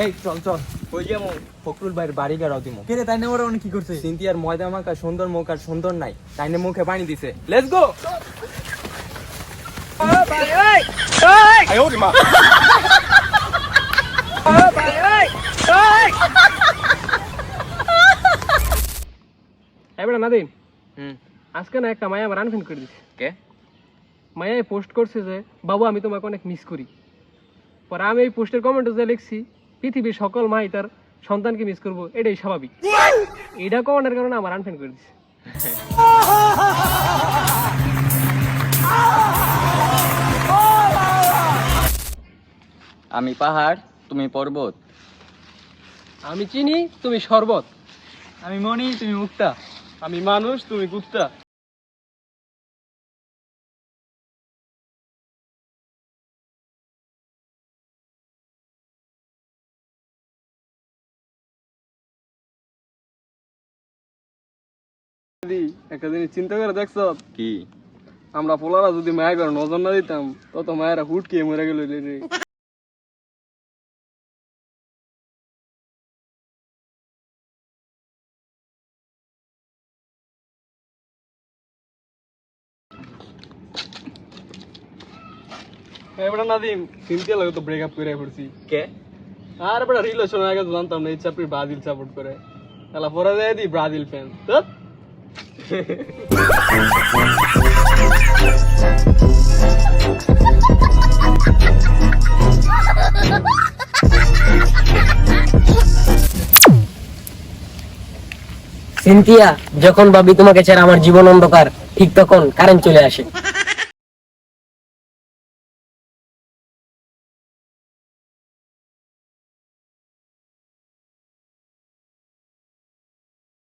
এই চল চল। ওই যেমন ফখরুল ভাইয়ের বাড়ি গেরাও দিমু। কে রে তাই না ওরা অনেক কি করছে সিনথিয়ার ময়দা মাখা সুন্দর মুখ আর সুন্দর নাই। তাইনে মুখে পানি দিছে। লেটস গো এবার আজকে না একটা মায়া আমার আনফ্রেন্ড করে দিছে। কে? মায়া পোস্ট করছে যে বাবু আমি তোমাকে অনেক মিস করি। পরে আমি এই পোস্টের কমেন্টে লিখছি পৃথিবীর সকল মাই তার সন্তানকে মিস করব এটাই স্বাভাবিক। এটা কমেন্টের কারণে আমার আনফ্রেন্ড করে দিচ্ছে আমি পাহাড় তুমি পর্বত। আমি চিনি তুমি শরবত। আমি মনি তুমি মুক্তা। আমি মানুষ তুমি কুত্তা একটা জিনিস চিন্তা করে দেখছ কি? আমরা পোলারা যদি মায়া করে নজর না দিতাম তত মায়েরা মরে গেল রে। এবারে নাদিম লাগে তো ব্রেকআপ করে পড়ছি। কে? আর বড় রিলেশন আগে জানতাম না ইচ্ছা আপনি ব্রাজিল সাপোর্ট করে। তাহলে পরে দেয় দি ব্রাজিল ফ্যান তো সিনথিয়া যখন ভাবি তোমাকে ছাড়া আমার জীবন অন্ধকার ঠিক তখন কারেন্ট চলে আসে।